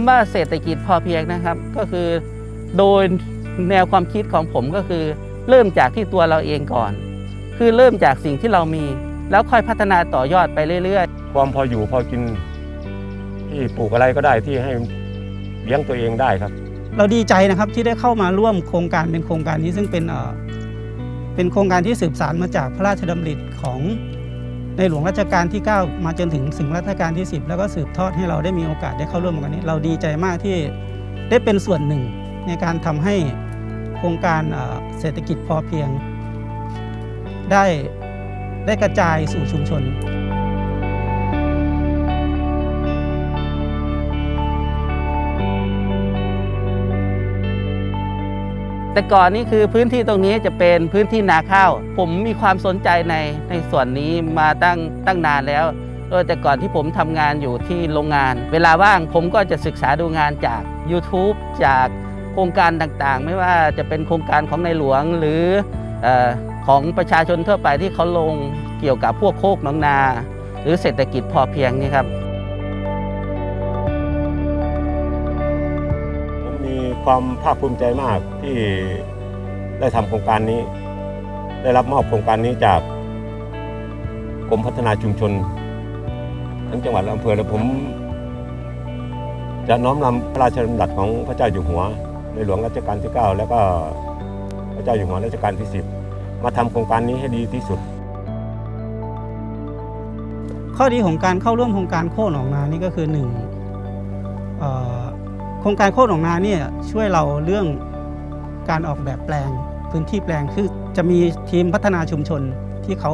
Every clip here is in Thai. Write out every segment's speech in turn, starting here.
ำว่าเศรษฐกิจพอเพียงนะครับ ก็คือโดยแนวความคิดของผมก็คือ เริ่มจากที่ตัวเราเองก่อน คือเริ่มจากสิ่งที่เรามี แล้วค่อยพัฒนาต่อยอดไปเรื่อยความพออยู่พอกิน ที่ปลูกอะไรก็ได้ที่ให้เลี้ยงตัวเองได้ครับ เราดีใจนะครับที่ได้เข้ามาร่วมโครงการเป็นโครงการนี้ซึ่งเป็นเอ่อเป็นโครงการที่สืบสารมาจากพระราชดำริของ ในหลวงรัชกาลที่ 9 มาจนถึงสิงรัชกาลที่ 10 แล้วก็สืบทอดให้เราได้มีโอกาสได้เข้าร่วมกันนี้ เราดีใจมากที่ได้เป็นส่วนหนึ่งในการทำให้โครงการเอ่อเศรษฐกิจพอเพียง ได้ได้กระจายสู่ชุมชน แต่ก่อนนี้คือพื้นที่ตรงนี้จะเป็นพื้นที่นาข้าว ผมมีความสนใจในในส่วนนี้มาตั้งตั้งนานแล้วโดยแต่ก่อนที่ผมทำงานอยู่ที่โรงงาน เวลาว่างผมก็จะศึกษาดูงานจาก YouTube จากโครงการต่างๆ ไม่ว่าจะเป็นโครงการของในหลวงหรืออของประชาชนทั่วไปที่เขาลงเกี่ยวกับพวกโคกหน้องนา หรือเศรษฐกิจพอเพียงนี่ครับ ความภาคภูมิใจมากที่ได้ทำโครงการนี้ ได้รับมอบโครงการนี้จากกรมพัฒนาชุมชน ทั้งจังหวัดและอำเภอและผม จะน้อมนำพระราชดำรัสของพระเจ้าอยู่หัว ในหลวงรัชกาลที่ 9 แล้วก็พระเจ้าอยู่หัวรัชกาลที่ 10 มาทำโครงการนี้ให้ดีที่สุด ข้อดีของการเข้าร่วมโครงการโค่นหนองนานี่ก็คือหนึ่งเอ่อ ครงการโค่นหนองนาเนี่ยช่วยเราเรื่องการออกแบบแปลงพื้นที่แปลงคือจะมีทีมพัฒนาชุมชนที่เขา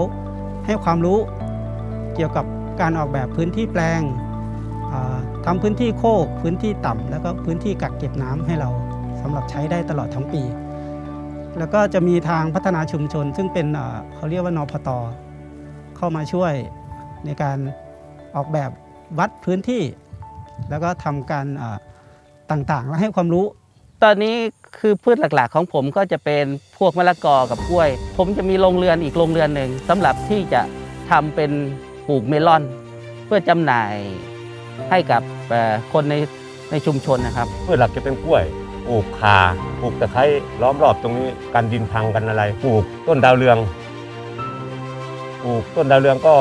ให้ความรู้เกี่ยวกับการออกแบบพื้นที่แปลงเอ่อทำพื้นที่โคกพื้นที่ต่ำแล้วก็พื้นที่กักเก็บน้ำให้เราสำหรับใช้ได้ตลอดทั้งปี แล้วก็จะมีทางพัฒนาชุมชน ซึ่งเป็นเขาเรียกว่านพตเข้ามาช่วยในการออกแบบวัดพื้นที่ แล้วก็ทำการ ต่างๆ และให้ความรู้ ตอนนี้คือพืชหลักๆ ของผมก็จะเป็นพวกมะละกอกับกล้วย ผมจะมีโรงเรือนอีกโรงเรือนหนึ่งสำหรับที่จะทำเป็นปลูกเมลอน เพื่อจำหน่ายให้กับคนในในชุมชนนะครับพืชหลักจะเป็นกล้วยปลูกคาปลูกตะไคร้ล้อมรอบตรงนี้กันดินพังกันอะไรปลูกต้นดาวเรืองปลูกต้นดาวเรืองก็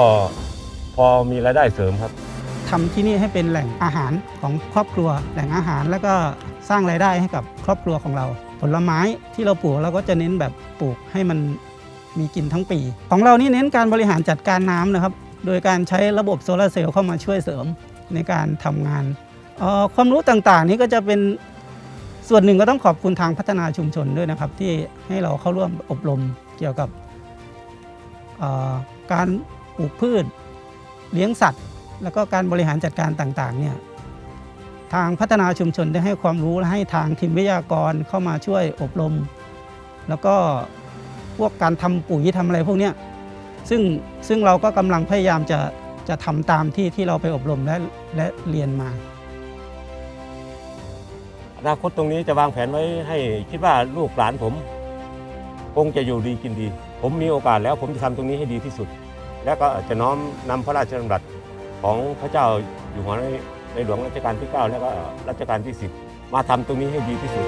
พอมีรายได้เสริมครับ ทำที่นี่ให้เป็นแหล่งอาหารของครอบครัว แหล่งอาหารแล้วก็สร้างรายได้ให้กับครอบครัวของเรา ผลไม้ที่เราปลูกเราก็จะเน้นแบบปลูกให้มันมีกินทั้งปี ของเรานี่เน้นการบริหารจัดการน้ำนะครับ โดยการใช้ระบบโซลาเซลล์เข้ามาช่วยเสริมในการทำงานออความรู้ต่างๆ นี้ก็จะเป็นส่วนหนึ่งก็ต้องขอบคุณทางพัฒนาชุมชนด้วยนะครับ ที่ให้เราเข้าร่วมอบรมเกี่ยวกับการปลูกพืช เลี้ยงสัตว์ แล้วก็การบริหารจัดการต่างๆเนี่ยทางพัฒนาชุมชนได้ให้ความรู้และให้ทางทีมวิทยากรเข้ามาช่วยอบรม แล้วก็พวกการทำปุ๋ยทำอะไรพวกนี้ซึ่งซึ่งเราก็กำลังพยายามจะจะทำตามที่ที่เราไปอบรมและและเรียนมาอนาคตตรงนี้จะวางแผนไว้ให้คิดว่าลูกหลานผมคงจะอยู่ดีกินดี ผมมีโอกาสแล้วผมจะทำตรงนี้ให้ดีที่สุด และก็จะน้อมนำพระราชดำรัส ของพระเจ้าอยู่หัวในในหลวงรัชกาลที่ 9 และก็รัชกาลที่ 10 มาทำตรงนี้ให้ดีที่สุด